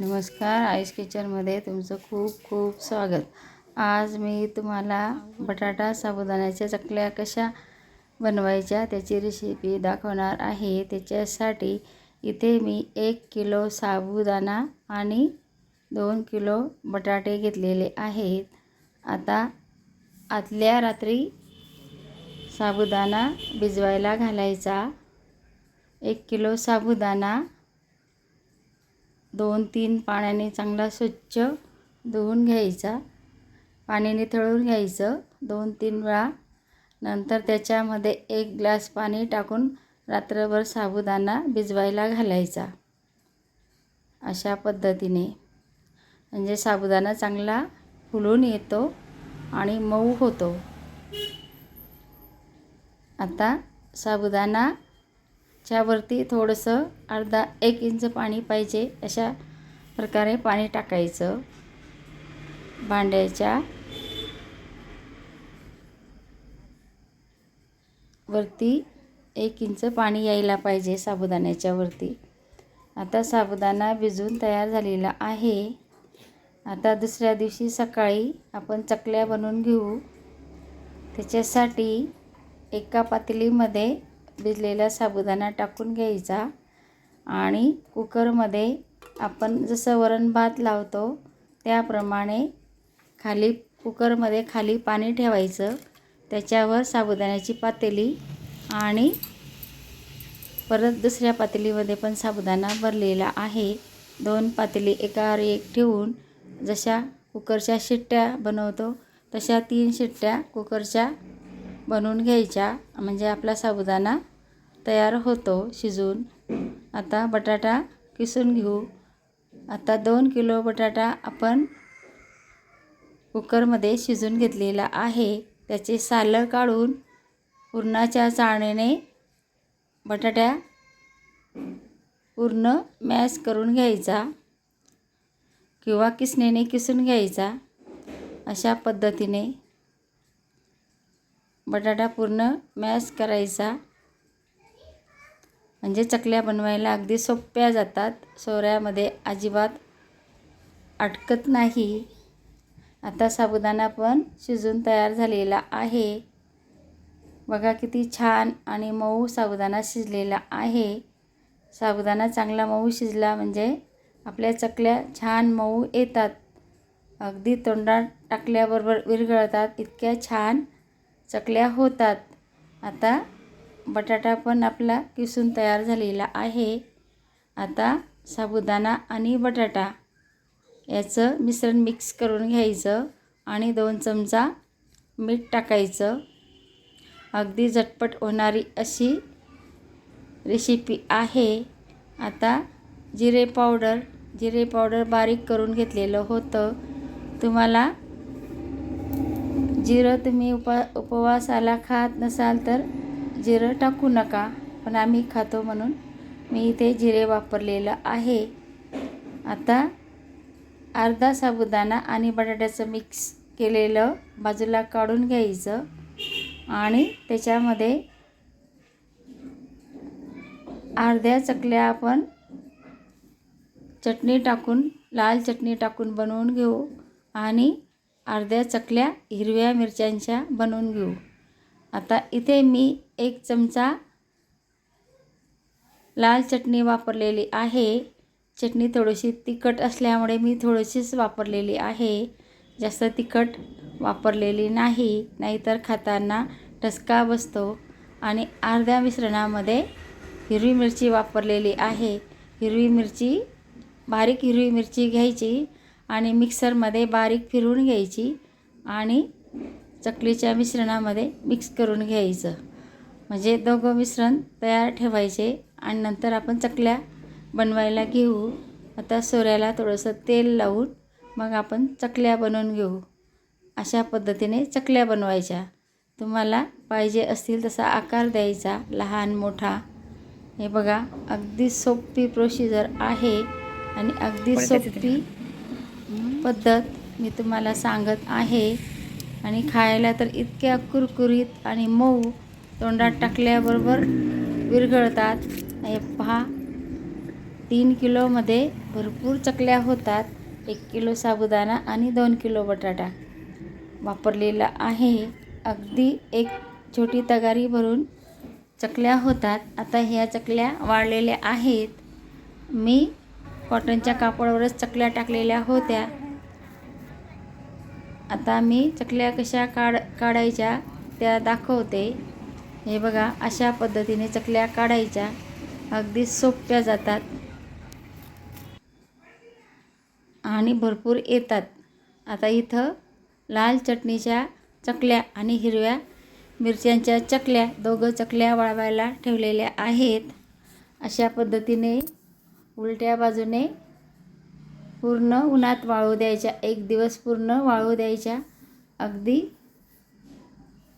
नमस्कार आयुष किचनमध्ये तुमचं खूप खूप स्वागत. आज मी तुम्हाला बटाटा साबुदाण्याच्या चकल्या कशा बनवायच्या त्याची रेसिपी दाखवणार आहे. त्याच्यासाठी इथे मी एक किलो साबुदाणा आणि दोन किलो बटाटे घेतलेले आहेत. आता आतल्या रात्री साबुदाणा भिजवायला घालायचा. एक किलो साबुदाणा दोन तीन पाण्याने चांगला स्वच्छ धुवून घ्यायचा. पाण्याने तळून घ्यायचं. दोन तीन वेळा. नंतर त्याच्यामध्ये एक ग्लास पाणी टाकून रात्रभर साबुदाणा भिजवायला घालायचा. अशा पद्धतीने. म्हणजे साबुदाणा चांगला फुलून येतो आणि मऊ होतो. आता साबुदाणा च्यावरती थोडंसं अर्धा एक इंच पाणी पाहिजे अशा प्रकारे पाणी टाकायचं. भांड्याच्या वरती एक इंच पाणी यायला पाहिजे साबुदाण्याच्या वरती. आता साबुदाणा भिजून तयार झालेला आहे. आता दुसऱ्या दिवशी सकाळी आपण चकल्या बनवून घेऊ. त्याच्यासाठी एका पातेलीमध्ये भिजलेला साबुदाणा टाकून घ्यायचा आणि कुकरमध्ये आपण जसं वरण भात लावतो त्याप्रमाणे खाली कुकरमध्ये खाली पाणी ठेवायचं. त्याच्यावर साबुदाण्याची पातेली आणि परत दुसऱ्या पातेलीमध्ये पण साबुदाणा भरलेला आहे. दोन पातेली एकावर एक ठेवून जशा कुकरच्या शिट्ट्या बनवतो तशा तीन शिट्ट्या कुकरच्या बनवून घ्यायच्या. म्हणजे आपला साबुदाणा तयार होतो शिजून. आता बटाटा किसून घेऊ. आता दोन किलो बटाटा आपण कुकरमध्ये शिजून घेतलेला आहे. त्याचे सालं काढून पुरणाच्या चाळणीने बटाट्या पूर्ण मॅश करून घ्यायचा किंवा किसणीने किसून घ्यायचा. अशा पद्धतीने बटाटा पूर्ण मॅश करायचा. म्हणजे चकल्या बनवायला अगदी सोप्या जातात. सोऱ्यामध्ये अजिबात अटकत नाही. आता साबुदाणा पण शिजून तयार झालेला आहे. बघा किती छान आणि मऊ साबुदाणा शिजलेला आहे. साबुदाणा चांगला मऊ शिजला म्हणजे आपल्या चकल्या छान मऊ येतात. अगदी तोंडात टाकल्याबरोबर विरघळतात. इतक्या छान चकल्या होतात. आता बटाटा पण आपला किसून तयार झालेला आहे. आता साबुदाणा आणि बटाटा याचं मिश्रण मिक्स करून घ्यायचं आणि दोन चमचा मीठ टाकायचं. अगदी झटपट होणारी अशी रेसिपी आहे. आता जिरे पावडर जिरे पावडर बारीक करून घेतलेलं होतं. तुम्हाला जिरं तुम्ही उपा उपवासाला खात नसाल तर जिरं टाकू नका. पण आम्ही खातो म्हणून मी इथे जिरे वापरलेलं आहे. आता अर्धा साबुदाणा आणि बटाट्याचं मिक्स केलेलं बाजूला काढून घ्यायचं आणि त्याच्यामध्ये अर्ध्या चकल्या आपण चटणी टाकून लाल चटणी टाकून बनवून घेऊ आणि अर्ध्या चकल्या हिरव्या मिरच्यांच्या बनवून घेऊ. आता इथे मी एक चमचा लाल चटणी वापरलेली आहे. चटणी थोडीशी तिखट असल्यामुळे मी थोडीशीच वापरलेली आहे. जास्त तिखट वापरलेली नाही नाहीतर खाताना ठसका बसतो. आणि अर्ध्या मिश्रणामध्ये हिरवी मिरची वापरलेली आहे. हिरवी मिरची बारीक हिरवी मिरची घ्यायची. आणि मिक्सरमध्ये बारीक फिरवून घ्यायची आणि चकलीच्या मिश्रणामध्ये मिक्स करून घ्यायचं. म्हणजे दोघं मिश्रण तयार ठेवायचे आणि नंतर आपण चकल्या बनवायला घेऊ. आता सोऱ्याला थोडंसं तेल लावून मग आपण चकल्या बनवून घेऊ. अशा पद्धतीने चकल्या बनवायच्या. तुम्हाला पाहिजे असतील तसा आकार द्यायचा लहान मोठा. हे बघा अगदी सोपी प्रोसिजर आहे आणि अगदी सोपी पद्धत मी तुम्हाला सांगत आहे. आणि खायला तर इतक्या कुरकुरीत आणि मऊ तोंडात टाकल्याबरोबर विरघळतात. हे पहा तीन किलोमध्ये भरपूर चकल्या होतात. एक किलो साबुदाणा आणि दोन किलो बटाटा. वापरलेला आहे. अगदी एक छोटी तगारी भरून चकल्या होतात. आता ह्या चकल्या वाळलेल्या आहेत. मी कॉटनच्या कापडावरच चकल्या टाकलेल्या होत्या. आता मी चकल्या कशा काढ काढायच्या त्या दाखवते. हे बघा अशा पद्धतीने चकल्या काढायच्या. अगदी सोप्या जातात. आणि भरपूर येतात. आता इथं लाल चटणीच्या चकल्या आणि हिरव्या मिरच्यांच्या चकल्या दोघं चकल्या वाळवायला ठेवलेल्या आहेत. अशा पद्धतीने उलट्या बाजूने पूर्ण उन्हात वाळू द्यायच्या. एक दिवस पूर्ण वाळू द्यायच्या. अगदी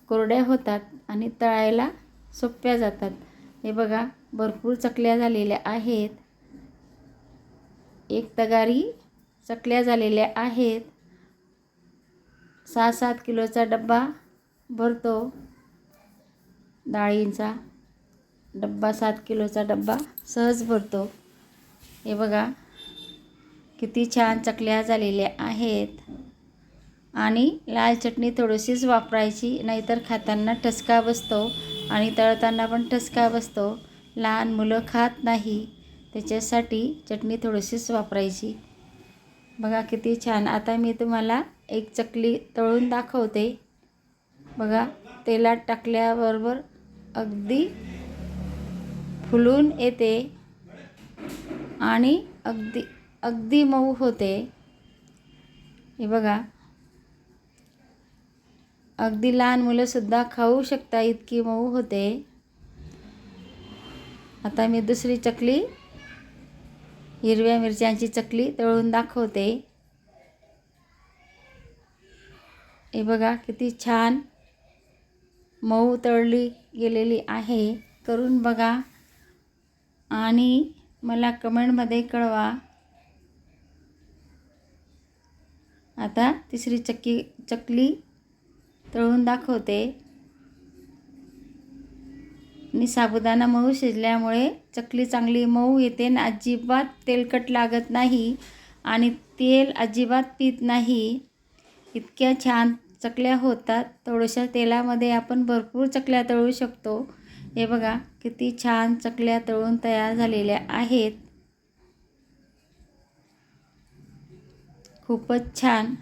कोरड्या होतात आणि तळायला सोप्या जातात. हे बघा भरपूर चकल्या झालेल्या आहेत. एक तगारी चकल्या झालेल्या आहेत. सहा सात किलोचा डब्बा भरतो. डाळींचा डब्बा सात किलोचा डब्बा सहज भरतो. हे बघा किती छान चकल्या झालेल्या आहेत. आणि लाल चटणी थोडीशीच वापरायची नाहीतर खाताना ठसका बसतो आणि तळताना पण ठसका बसतो. लहान मुलं खात नाही त्याच्यासाठी चटणी थोडीशीच वापरायची. बघा किती छान. आता मी तुम्हाला एक चकली तळून दाखवते. बघा तेलात टाकल्याबरोबर अगदी फुलून येते. आणि अगदी अगदी मऊ होते. हे बघा. अगदी लहान मुलंसुद्धा खाऊ शकता इतकी मऊ होते. आता मी दुसरी चकली हिरव्या मिरच्यांची चकली तळून दाखवते. हे बघा किती छान मऊ तळली गेलेली आहे. करून बघा. आणि मला कमेंटमध्ये कळवा. आता तिसरी चक्की चकली तळून दाखवते. आणि साबुदाणा मऊ शिजल्यामुळे चकली चांगली मऊ येते आणि अजिबात तेलकट लागत नाही आणि तेल अजिबात पित नाही. इतक्या छान चकल्या होतात. थोड्याशा तेलामध्ये आपण भरपूर चकल्या तळू शकतो. हे बघा किती छान चकल्या तळून तयार झालेल्या आहेत. खूपच छान.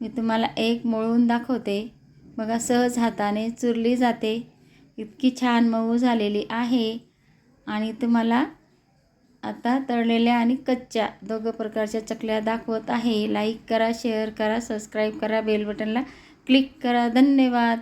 मी तुम्हाला एक मळून दाखवते. बघा सहज हाताने चुरली जाते. इतकी छान मऊ झालेली आहे. आणि तुम्हाला आता तळलेल्या आणि कच्च्या दोघं प्रकारच्या चकल्या दाखवत आहे. लाईक करा शेअर करा सबस्क्राईब करा बेल बटनला क्लिक करा. धन्यवाद.